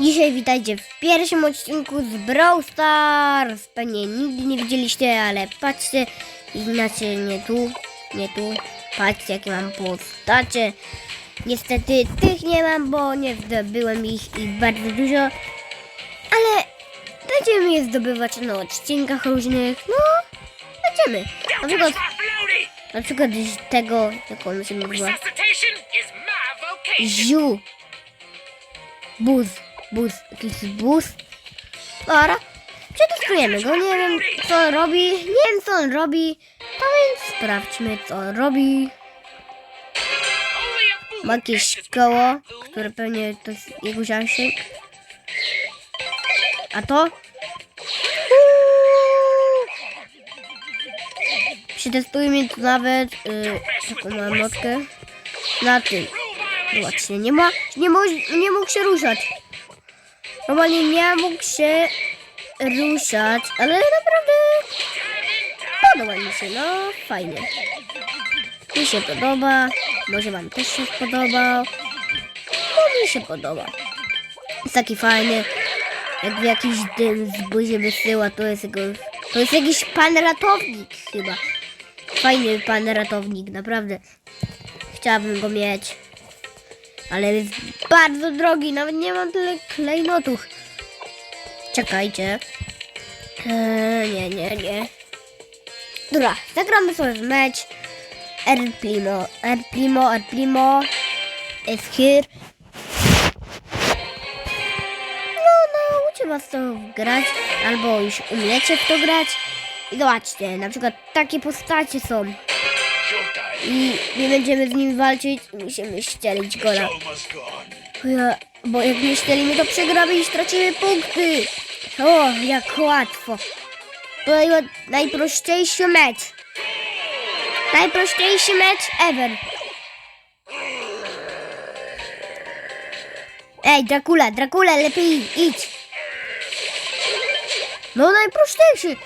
Dzisiaj witajcie w pierwszym odcinku z Brawl Stars. Pewnie nigdy nie widzieliście, ale patrzcie, inaczej nie tu, nie tu. Patrzcie jakie mam postacie. Niestety tych nie mam, bo nie zdobyłem ich i bardzo dużo. Ale będziemy je zdobywać na odcinkach różnych. No, będziemy. Na przykład, na przykład tego, jak on się nazywa. Ziu. Buz. Jakiś buz. Dobra. Przetestujemy go. Nie wiem co on robi. Nie wiem co on robi. To więc sprawdźmy co on robi. Ma jakieś koło, które pewnie to jest jego zasięg. A to? Przetestujmy tu nawet yy, taką małą notkę na tym. Właśnie, nie ma, nie mógł, nie mógł się ruszać. Normalnie nie mógł się ruszać, ale naprawdę podoba mi się, no fajnie. Mi się podoba, może wam też się spodobał. No mi się podoba. Jest taki fajny, jakby jakiś dym z buzi wysyła, to jest jego, to jest jakiś pan ratownik chyba. Fajny pan ratownik, naprawdę. Chciałabym go mieć. Ale jest bardzo drogi, nawet nie mam tyle klejnotów. Czekajcie. Eee, nie, nie, nie. Dobra, zagramy sobie w mecz. El Primo, El Primo, El Primo is here. No, nauczę was to grać, albo już umiecie w to grać. I zobaczcie, na przykład takie postacie są. I nie będziemy z nim walczyć, musimy ścielić gola. Ja, bo jak nie ścielimy, to przegramy i stracimy punkty. O, jak łatwo. To naj- najprościejszy mecz. Najprościejszy mecz ever. Ej, Dracula, Dracula, lepiej idź. No najprościejszy.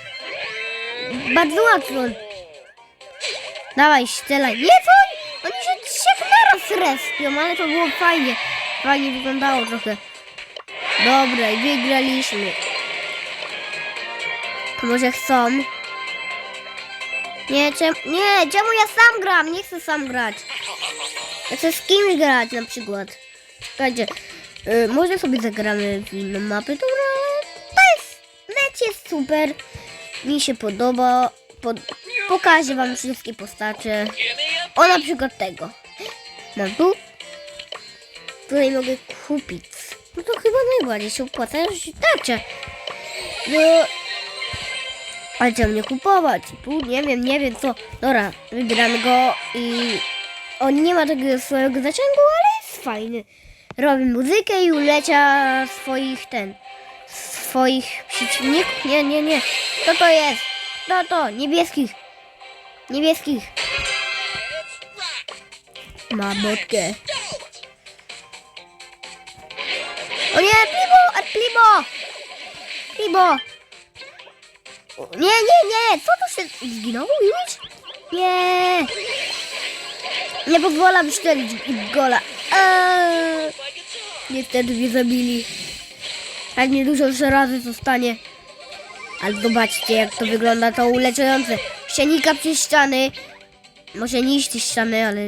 Bardzo łatwo. Dawaj, strzelaj. Nie, co? Oni się trzech naraz respią, ale to było fajnie. Fajnie wyglądało trochę. Dobra, i wygraliśmy. To może chcą? Nie, czemu, nie, czemu ja sam gram? Nie chcę sam grać. Ja chcę z kimś grać na przykład. Słuchajcie, y, może sobie zagramy w inną mapę, dobra? To jest, mecz jest super. Mi się podoba. Pod, pokażę wam wszystkie postacie. O na przykład tego. Mam tu. Tutaj mogę kupić. No to chyba najbardziej się opłaca. Już tarczę. No. Ale trzeba mnie kupować. Tu nie wiem, nie wiem co. Dobra, wybieramy go i on nie ma takiego swojego zasięgu, ale jest fajny. Robi muzykę i ulecia swoich ten. Swoich przeciwników. Nie, nie, nie. Kto to jest? Kto to? Niebieskich. Niebieskich. Ma botkę. O nie, Primo! Primo! Primo! Nie, nie, nie! Co to się... Zginął już? Nie! Nie pozwalam strzelić w gola. Eee. Niestety mnie zabili. Tak niedużo jeszcze razy zostanie. Ale zobaczcie jak to wygląda to uleczające. Psienika przez ściany. Może niszczy ściany, ale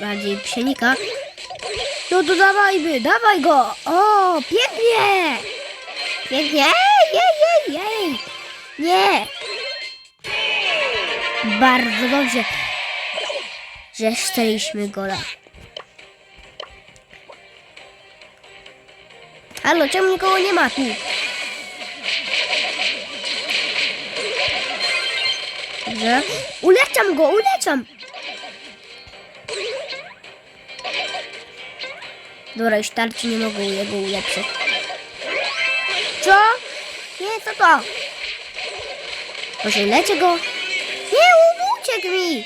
bardziej psienika. No to dawajmy, dawaj go! O, pięknie! Pięknie! Ej, jej, jej! Nie! Bardzo dobrze, że strzeliśmy gola. Halo, czemu nikogo nie ma tu? Dobrze. Uleczam go, uleczam! Dobra, już tarczy nie mogą jego ulepszyć. Co? Nie, co to? Może leczę go? Nie, uciekł mi!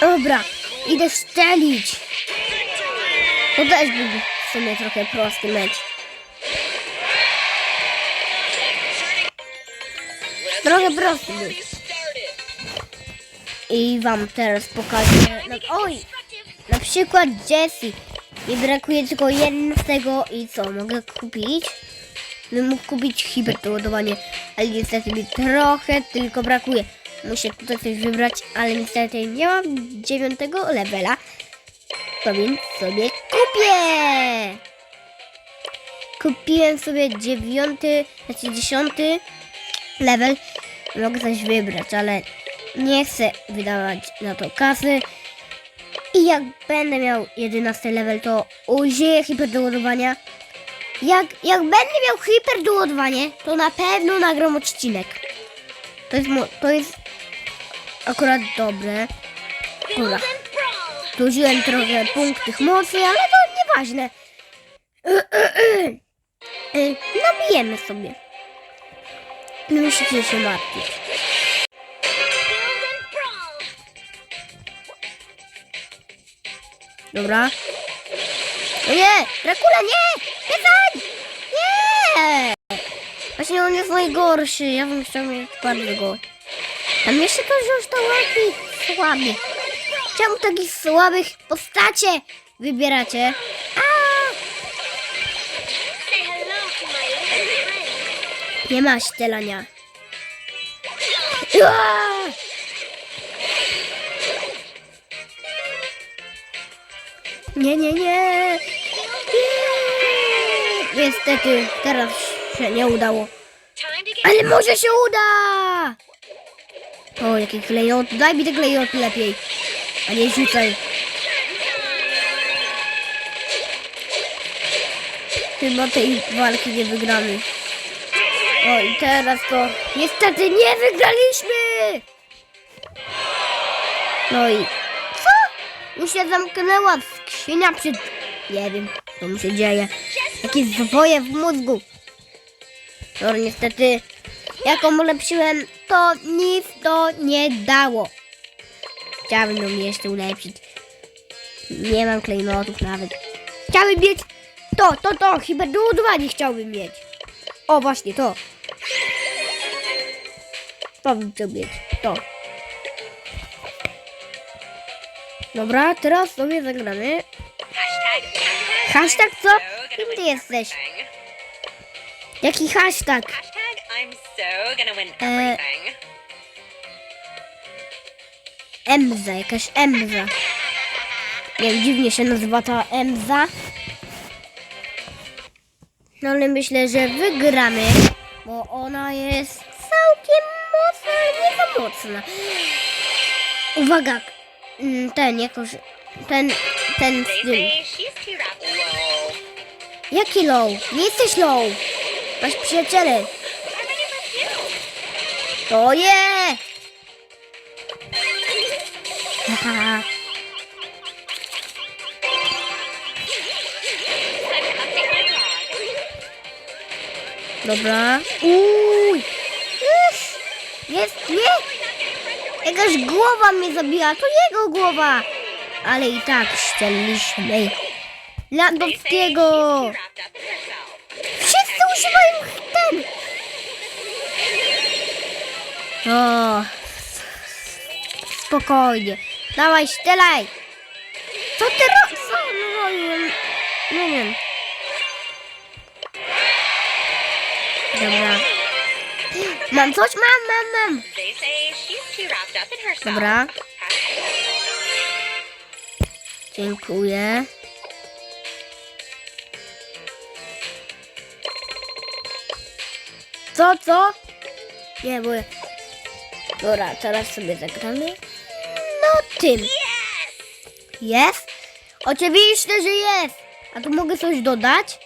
Dobra, idę strzelić. To też był w sumie trochę prosty mecz. Trochę prosty był. I wam teraz pokażę. Oj! Na przykład Jessie. Mi brakuje tylko jednego i co, mogę kupić? Bym mógł kupić hiperdoładowanie, ale niestety mi trochę tylko brakuje. Muszę tutaj coś wybrać, ale niestety nie mam dziewiątego levela. To więc sobie kupię! Kupiłem sobie dziewiąty, znaczy dziesiąty level. Mogę coś wybrać, ale nie chcę wydawać na to kasy. I jak będę miał 11 level, to użyję hiperdoładowania. Jak, jak będę miał hiperdoładowanie, to na pewno nagram odcinek. To jest, to jest akurat dobre. Dobra. Zużyłem trochę punktów mocy, ale to nieważne. Nabijemy sobie. Nie musicie się martwić. Dobra. O nie! Dracula, nie! Nie Nie! Właśnie on jest najgorszy. Ja bym chciał mieć bardzo go. Tam jeszcze ktoś został taki słaby. Czemu takich słabych postacie wybieracie? Nie ma ścielania. Nie, nie, nie. Nie. Niestety, teraz się nie udało. Ale może się uda! O, jaki klejot. Daj mi te klejoty lepiej. A nie rzucaj. Chyba tej walki nie wygramy. O, i teraz to niestety nie wygraliśmy! No i co? Już się zamknęła skrzynia przed... Nie wiem, co mu się dzieje. Jakieś zwoje w mózgu. No niestety, jak ją ulepszyłem, to nic to nie dało. Chciałbym ją jeszcze ulepszyć. Nie mam klejnotów nawet. Chciałbym mieć to, to, to, hiperdoładowanie chciałbym mieć. O, właśnie to. Chciał mieć, to. Dobra, teraz sobie zagramy. hashtag. Co? Kim ty jesteś? Jaki hashtag? Everything. Emza, jakaś Emza. Wiem, dziwnie się nazywa ta Emza. No ale myślę, że wygramy, bo ona jest mocna. Uwaga, mm, ten jakoś, ten, ten rapid. Whoa. Jaki low? Nie jesteś low. Masz przyjaciele. To je! Haha. Dobra. Uj! Jest, nie! Jakaś głowa mnie zabija, to jego głowa! Ale i tak ścieliśmy. Landowskiego! Wszyscy używają ten! O, spokojnie. Dawaj, strzelaj! Co ty robisz? No, no, nie wiem. Dobra. Mam coś? Mam, mam, mam. Dobra. Dziękuję. Co, co? Nie, bo... Dobra, teraz sobie zagramy. No tym. Jest? Oczywiście, że jest. A tu mogę coś dodać?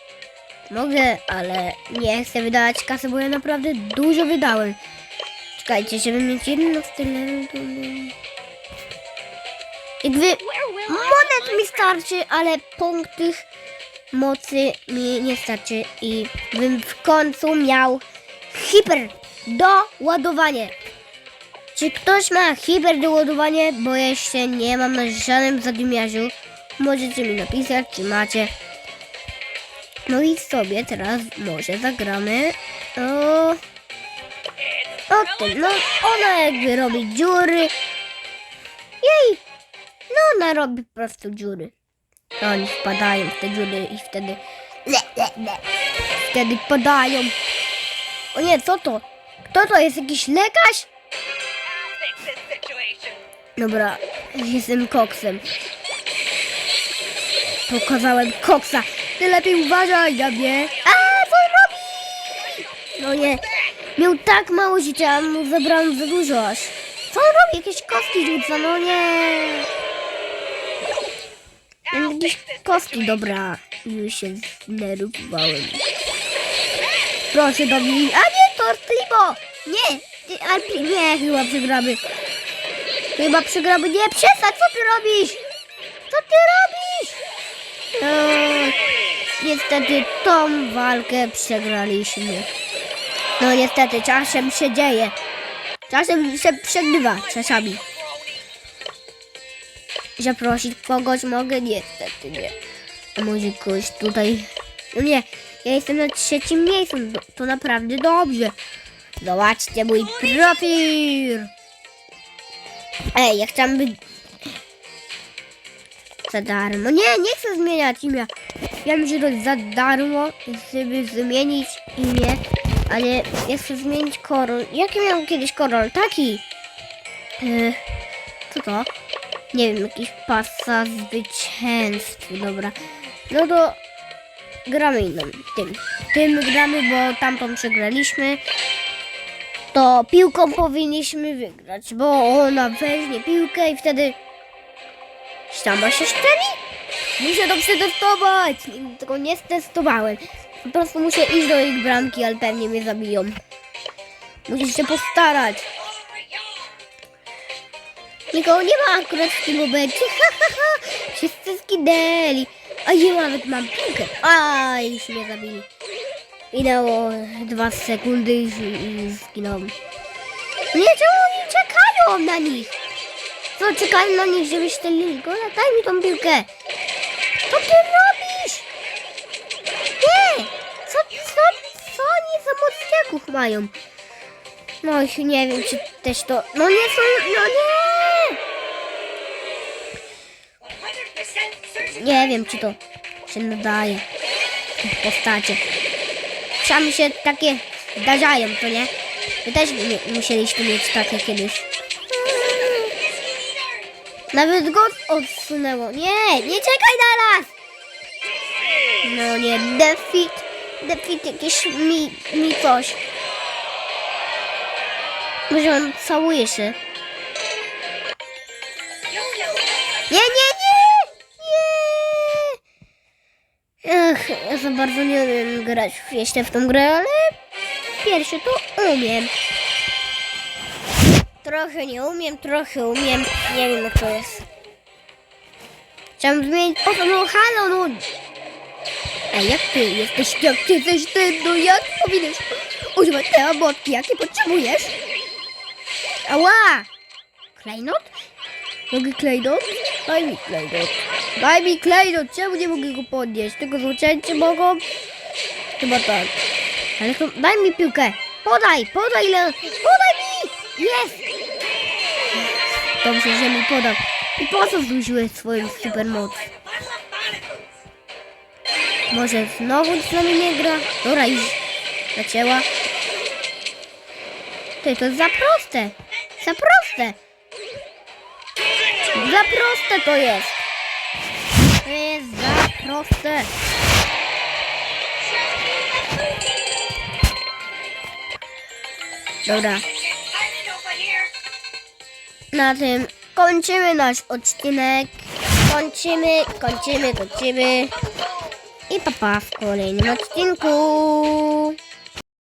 Mogę, ale nie chcę wydawać kasy, bo ja naprawdę dużo wydałem. Czekajcie, żeby mieć jedno z tyle... Jakby... Monet mi starczy, ale punktów mocy mi nie starczy i bym w końcu miał hiper doładowanie. Czy ktoś ma hiper doładowanie? Bo jeszcze nie mam na żadnym zadymiarzu. Możecie mi napisać, czy macie. No i sobie teraz może zagramy o, o tym. No ona jakby robi dziury. Jej! No ona robi po prostu dziury. To oni wpadają w te dziury i wtedy... Le, le, le. Wtedy padają. O nie, co to? Kto to jest? Jakiś lekarz? Dobra, jestem koksem. Pokazałem koksa. Ty lepiej uważaj mnie. A, co robi? No nie. Miał tak mało życia, a mu zabrałem za dużo aż. Co on robi? Jakieś kostki rzuca, no nie. Jakieś kostki, dobra. Już się znerwowałem. Proszę do mnie. A nie, Tortlibo! Nie, Alpi, nie, chyba przegramy. Chyba przegramy. Nie, przestań, co ty robisz? Co ty robisz? No, niestety tą walkę przegraliśmy. No niestety, czasem się dzieje. Czasem się przegrywa, czasami. Zaprosić kogoś mogę? Niestety nie. A może kogoś tutaj... No nie, ja jestem na trzecim miejscu, to, to naprawdę dobrze. Zobaczcie mój profil. Ej, ja chciałam być... Za darmo. Nie, nie chcę zmieniać imienia. Wiem, że to za darmo, żeby zmienić imię, ale ja chcę zmienić korol. Jaki miał kiedyś korol? Taki. Yy, co to? Nie wiem, jakiś pasa zwycięstw. Dobra. No to gramy innym. Tym. Tym gramy, bo tamtą przegraliśmy. To piłką powinniśmy wygrać, bo ona weźmie piłkę i wtedy Ściamba się szczeli? Muszę to przetestować! Tego nie stestowałem. Po prostu muszę iść do ich bramki, ale pewnie mnie zabiją. Musisz się postarać. Nikogo nie ma akurat w tym momencie. Ha, ha, ha. Wszyscy skinęli. A ja nawet mam piłkę. A już mnie zabili. Minęło dwa sekundy i, i zginąłem. Nie, czemu oni czekają na nich? Co, czekałem na nich, żeby strzelili gola? Daj mi tą piłkę. Ty mają? No ich nie wiem, czy też to... No nie są... No nie! 100% certain. Nie wiem, czy to się nadaje. w Postacie. Czasami się takie zdarzają, to nie? Wy też nie, musieliście mieć takie kiedyś. Nawet go odsunęło. Nie, nie czekaj na nas! No nie, defeat, defeat jakieś mi, mi coś. Może on całuje się. Nie, nie, nie! Nie! Ach, ja za bardzo nie umiem grać jeszcze w tą grę, ale pierwszy to umiem. Trochę nie umiem, trochę umiem. Nie wiem to jest. Chciałem zmienić to, no halo, no. Ej, jak ty jesteś, jak ty jesteś ty, no jak powinieneś używać te obotki, jakie potrzebujesz? Ała! Klejnot? Mogę klejnot? Daj mi klejnot. Daj mi klejnot, czemu nie mogę go podnieść? Tylko złoczyńcy mogą? Chyba tak. Ale to daj mi piłkę. Podaj, podaj, le... podaj mi! Jest! Dobrze, że mi podał. I po co zużyłeś swoją supermoc? Może znowu z nami nie gra? Dobra, już zaczęła. Ty, to jest za proste. Za proste. Za proste to jest. To jest za proste. Dobra. Na tym kończymy nasz odcinek. Kończymy, kończymy, kończymy. I papa w kolejnym odcinku.